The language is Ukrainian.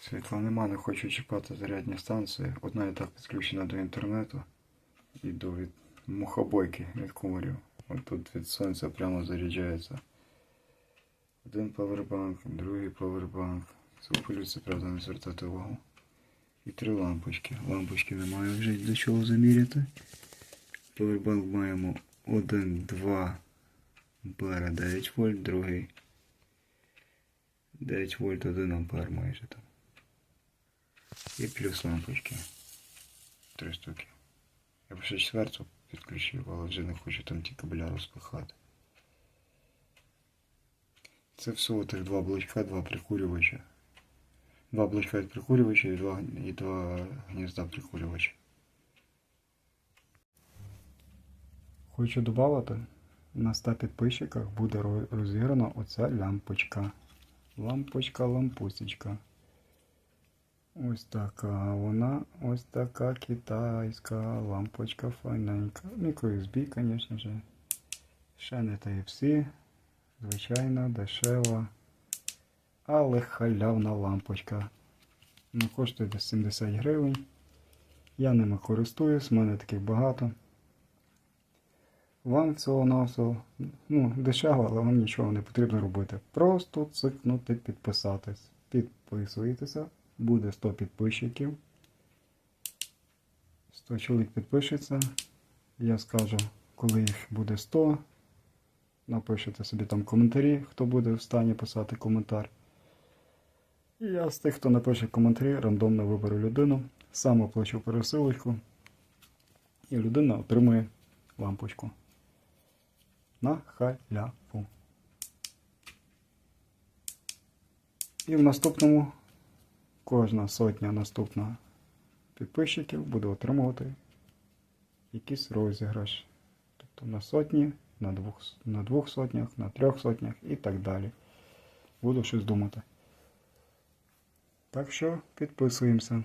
Світла нема, не хочу чіпати зарядні станції. Одна і так підключена до інтернету і до від мухобойки від кумарів. От тут від сонця прямо заряджається. Один павербанк, другий павербанк. Запилюється, правда, не звертати увагу. І три лампочки. Лампочки немає вже для чого заміряти. Павербанк маємо 1, 2 ампера 9 вольт, другий 9 вольт 1 ампер майже там. І плюс лампочки. Три штуки. Я б ще четверту підключив, але вже не хочу там ті кабеля розпихати. Це всього тих два блочка, два прикурювача. Два блочка від прикурювача і два, і два гнізда прикурювача. Хочу додати, на 100 підписчиках буде розіграна оця лямпочка. Лампочка, лампусечка. Ось така вона, ось така китайська лампочка файненька. Мікро-USB, звісно ж. Ще не Type-C. Звичайна, дешева. Але халявна лампочка. Ну, коштує десь 70 гривень. Я ними користуюсь, в мене таких багато. Вам всього навсього ну, дешево, але вам нічого не потрібно робити. Просто цикнути, підписатись. Підписуєтеся, буде 100 підписчиків. 100 чоловік підпишеться. Я скажу, коли їх буде 100. Напишете собі там коментарі, хто буде в стані писати коментар. І я з тих, хто напише коментарі, рандомно виберу людину, сам оплачу пересилочку. І людина отримує лампочку. На халяву. І в наступному кожна сотня наступна підписчиків буде отримувати якийсь розіграш. Тобто на сотні, на двох, на двох сотнях, на трьох сотнях і так далі. Буду щось думати. Так що підписуємося.